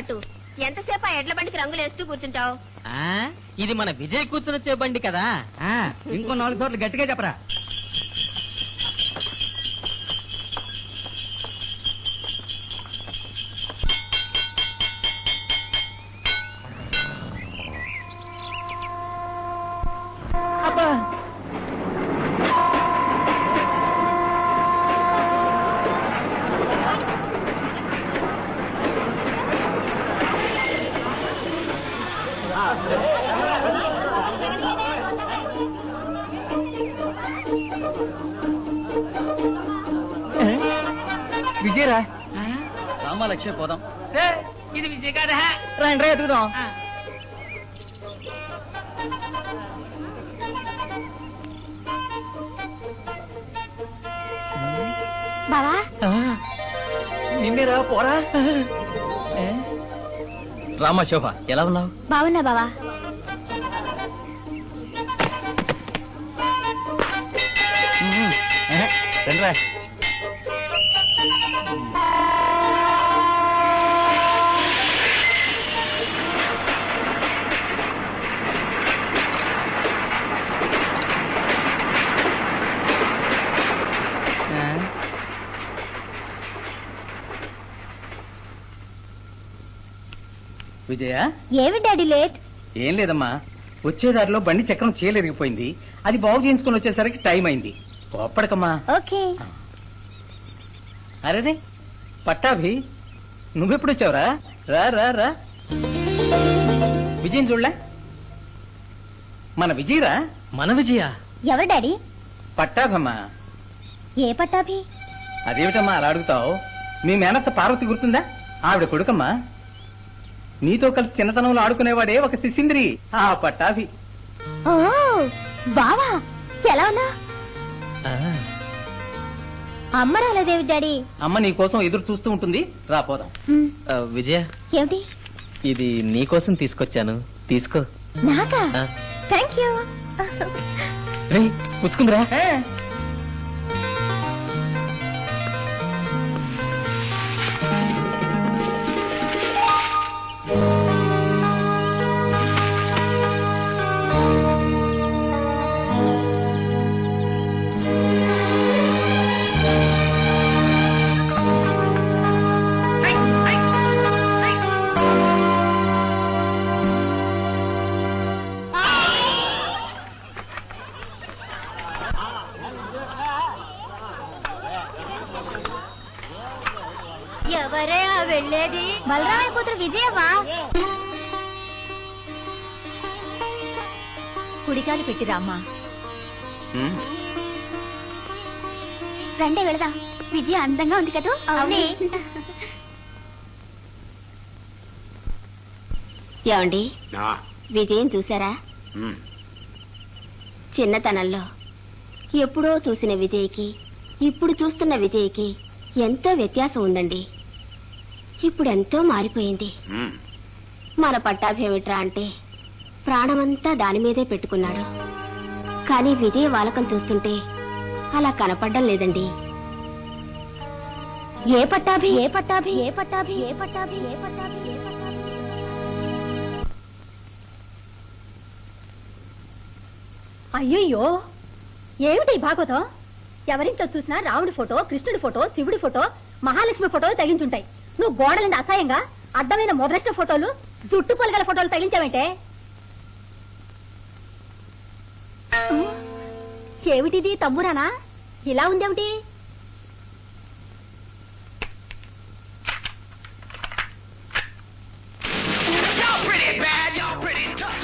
పట్టు. ఎంతసేపు ఆ ఎడ్ల బండికి రంగులేస్తూ కూర్చుంటావు? ఆ, ఇది మన విజయ్ కూర్చుని బండి కదా. ఆ, ఇంకో నాలుగు చోట్ల గట్టిగా చెప్పరా. లక్ష్మి పోదాం. ఇది విజయ్ కాదా రండి రా ఎదుగుదాం బావా? నిన్నేరా పోరా. రామా శోభ ఎలా ఉన్నావు? బాగున్నా బావా. రండిరా. విజయ? ఏమి డాడీ లేట్? ఏం లేదమ్మా. వచ్చే దారిలో బండి చక్రం చీలరిగిపోయింది అది బాగు చేయించుకొని వచ్చేసరికి టైం అయింది. కోప్పడకమ్మా. ఓకే. అరేరే పట్టాభి నువ్వెప్పుడు వచ్చావురా రా రా రా. విజయం చూడలే? మన విజయరా? మన విజయ? ఎవరు డాడీ? పట్టాభమ్మా. ఏ పట్టాభి? అదేమిటమ్మా అలా అడుగుతావు? మీ మేనత్త పార్వతి గుర్తుందా? ఆవిడ కొడుకమ్మా. నీతో కలిసి చిన్నతనంలో ఆడుకునేవాడే ఒక శిశింద్రి. ఆ పట్టాభి. ఓ బావా ఎలా ఉన్నా? అమ్మ రాలేదేవి డాడీ అమ్మ నీ కోసం ఎదురు చూస్తూ ఉంటుంది. రా పోదాం. విజయ ఏమిటి? ఇది నీ కోసం తీసుకొచ్చాను. తీసుకో. నాకా? ఆ. థ్యాంక్ యూ రే పుచ్చుకుందిరా. ఎవరే ఆ వెళ్ళేది? బలరామయ్య కూతురు విజయమ్మా కుడికాలు పెట్టిరామ్మా రండి వెళదాం. విజయ అందంగా ఉంది కదా? అవునే. ఏమండి? విజయం చూసారా చిన్నతనంలో. ఎప్పుడో చూసిన విజయ్కి ఇప్పుడు చూస్తున్న విజయ్కి ఎంతో వ్యత్యాసం ఉందండి. ఇప్పుడు ఎంతో మారిపోయింది మన పట్టాభేమిట్రా అంటే ప్రాణమంతా దాని మీదే పెట్టుకున్నాడు. కానీ విజయ్ వాలకం చూస్తుంటే అలా కనపడ్డం లేదండి. ఏ పట్టాభి? ఏ పట్టాభి? ఏ పట్టాభి? ఏ పట్టాభి? ఏ పట్టాభి? ఏ పట్టాభి? అయ్యయ్యో! ఏమిటి భాగవతం? ఎవరింట్లో చూసినా రాముడి ఫోటో కృష్ణుడి ఫోటో శివుడి ఫోటో మహాలక్ష్మి ఫోటోలు తగించుంటాయి. నువ్వు గోడలండి అసహ్యంగా అడ్డమైన మొదలష్ట ఫోటోలు జుట్టు పొలగల ఫోటోలు తగిలించావంటే? ఏమిటిది తమ్మురానా? ఇలా ఉందేమిటి?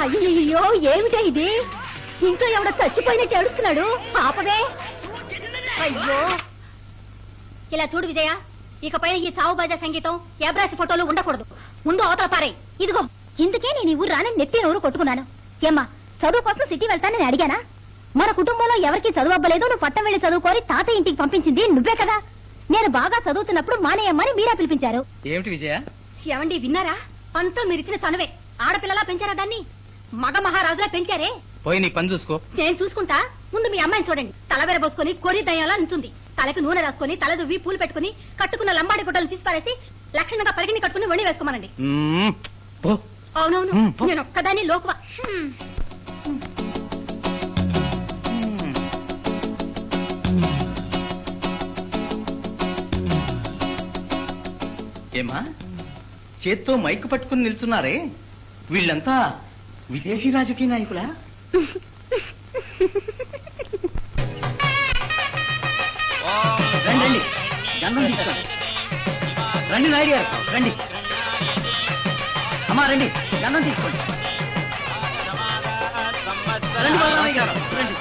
అయ్యో ఏమిటా ఇది? ఇంట్లో ఎవడో చచ్చిపోయినట్టు ఏడుస్తున్నాడు? పాపమే. అయ్యో. ఇలా చూడు విజయ. ఇకపై ఈ సావు బాజా సంగీతం ఏబ్రాసి ఫోటోలు ఉండకూడదు. ముందు అవతల పారే ఇదిగో ఇందుకే నేను ఈ ఊరు రాని నెత్తి నూరు కొట్టుకున్నాను. ఏమ్మా చదువు కోసం సిటీ వెళ్తానని అడిగానా? మన కుటుంబంలో ఎవరికి చదువు అవ్వలేదు నువ్వు పట్టం వెళ్ళి చదువుకోరి తాత ఇంటికి పంపించింది నువ్వే కదా? నేను బాగా చదువుతున్నప్పుడు మానేయమ్మని మీరా పిలిపించారు. ఏమిటి విజయ? ఏమండి విన్నారా? అంతా మీరిచ్చిన చనువే ఆడపిల్లలా పెంచారా దాన్ని? మగ మహారాజులా పెంచారే? పోయి నీ పని చూసుకో. నేను చూసుకుంటా. ముందు మీ అమ్మాయిని చూడండి. తలబెర పోసుకొని కొరి దయ్యాలా నుంచుంది. తలకు నూనె రాసుకొని తల దువ్వి పూలు పెట్టుకుని కట్టుకున్న లంబాడి గుడ్డలు తీసి పారేసి లక్షణంగా పరిగిని కట్టుకుని వణి వేసుకోమనండి. అవునవును. నేను ఒక్కదాన్ని లోకువా. ఏమా? చేత్తో మైకు పట్టుకుని నిల్చున్నారే వీళ్ళంతా విదేశీ రాజకీయ నాయకులా? గంధం తీసుకోండి. రండి నాయుడు గారు రండి. అమ్మా రండి. గంధం తీసుకోండి. రండి బాబాయ్ గారు రండి.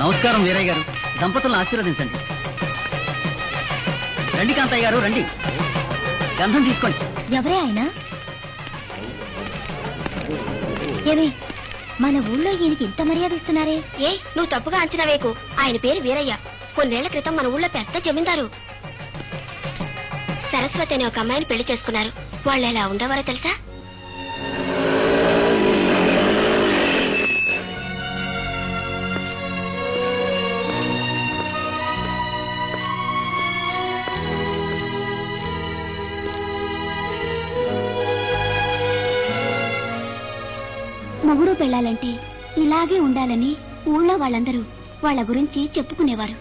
నమస్కారం వీరయ్య గారు. దంపతులను ఆశీర్వదించండి. రండి కాంతయ్య గారు రండి. గంధం తీసుకోండి. ఎవరే ఆయన? ఏమి మన ఊళ్ళో ఈయనకి ఇంత మర్యాద ఇస్తున్నారే? ఏ నువ్వు తప్పుగా అంచనా వేకు ఆయన పేరు వీరయ్య. కొన్నేళ్ళ క్రితం మన ఊళ్ళో పెద్ద జమీందారు. సరస్వతి అనే ఒక అమ్మాయిని పెళ్ళి చేసుకున్నారు. వాళ్ళు ఎలా ఉండేవారో తెలుసా? మొగుడు పెళ్ళాలంటే ఇలాగే ఉండాలని ఊళ్ళో వాళ్ళందరూ వాళ్ళ గురించి చెప్పుకునేవారు.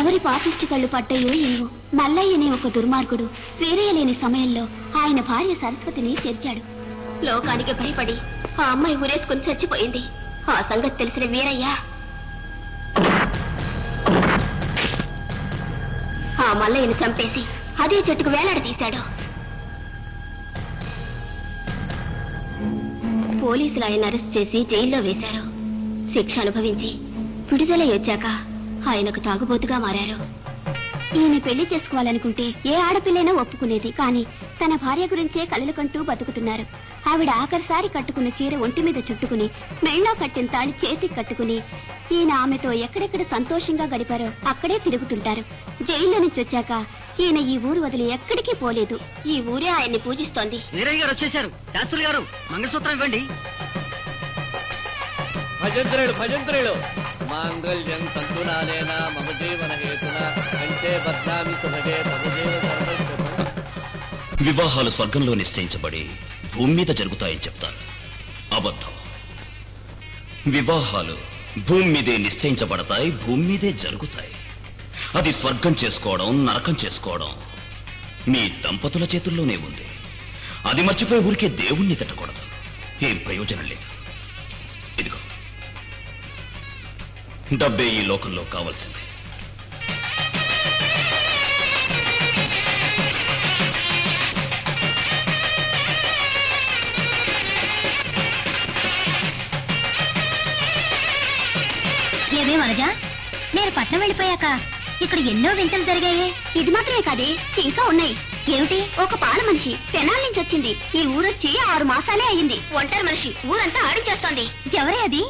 ఎవరి పాపిష్టి కళ్ళు పట్టాయో ఏవో మల్లయ్యనే ఒక దుర్మార్గుడు వేరేయలేని సమయంలో ఆయన భార్య సరస్వతిని చేర్చాడు. లోకానికి భయపడి ఆ అమ్మాయి ఊరేసుకుని చచ్చిపోయింది. ఆ సంగతి తెలిసిన వీరయ్య ఆ మల్లయ్యను చంపేసి అదే చెట్టుకు వేలాడదీశాడు పోలీసులు ఆయన అరెస్ట్ చేసి జైల్లో వేశారు. శిక్ష అనుభవించి విడుదలై వచ్చాక ఆయనకు తాగుబోతుగా మారారు. ఈయన పెళ్ళి చేసుకోవాలనుకుంటే ఏ ఆడపిల్లైనా ఒప్పుకునేది కానీ తన భార్య గురించే కలలు కంటూ బతుకుతున్నారు. ఆవిడ ఆఖరిసారి కట్టుకున్న చీర ఒంటి మీద చుట్టుకుని మెళ్ళో కట్టిన తాళి చేతికి కట్టుకుని ఈయన ఆమెతో ఎక్కడెక్కడ సంతోషంగా గడిపారో అక్కడే తిరుగుతుంటారు. జైల్లో నుంచి వచ్చాక ఈయన ఈ ఊరు వదిలి ఎక్కడికి పోలేదు. ఈ ఊరే ఆయన్ని పూజిస్తోంది. గారు వచ్చేసారు శాస్త్రులు గారు మంగళసూత్రం ఇవ్వండి. భజంత్రుడు భజంత్రుడు మాంగళ్యం మమ జీవన హేతున బద్నామి సుభగే వివాహాలు స్వర్గంలో నిశ్చయించబడి భూమి మీద జరుగుతాయని చెప్తారు అబద్ధం. వివాహాలు భూమి మీదే నిశ్చయించబడతాయి భూమి మీదే జరుగుతాయి. అది స్వర్గం చేసుకోవడం నరకం చేసుకోవడం మీ దంపతుల చేతుల్లోనే ఉంది. అది మర్చిపోయి ఊరికే దేవుణ్ణి తిట్టకూడదు. ఏం ప్రయోజనం లేదు. ఇదిగో డబ్బే ఈ లోకంలో కావాల్సింది. ఏమే వరజ నేను పట్నం వెళ్ళిపోయాక ఇక్కడ ఎన్నో వింతలు జరిగాయి. ఇది మాత్రమే కాదే ఇంకా ఉన్నాయి. ఏమిటి? ఒక పాల మనిషి తెనాల నుంచి వచ్చింది. ఈ ఊరొచ్చి ఆరు మాసాలే అయింది ఒంటరి మనిషి ఊరంతా ఆడించేస్తోంది. ఎవరే అది?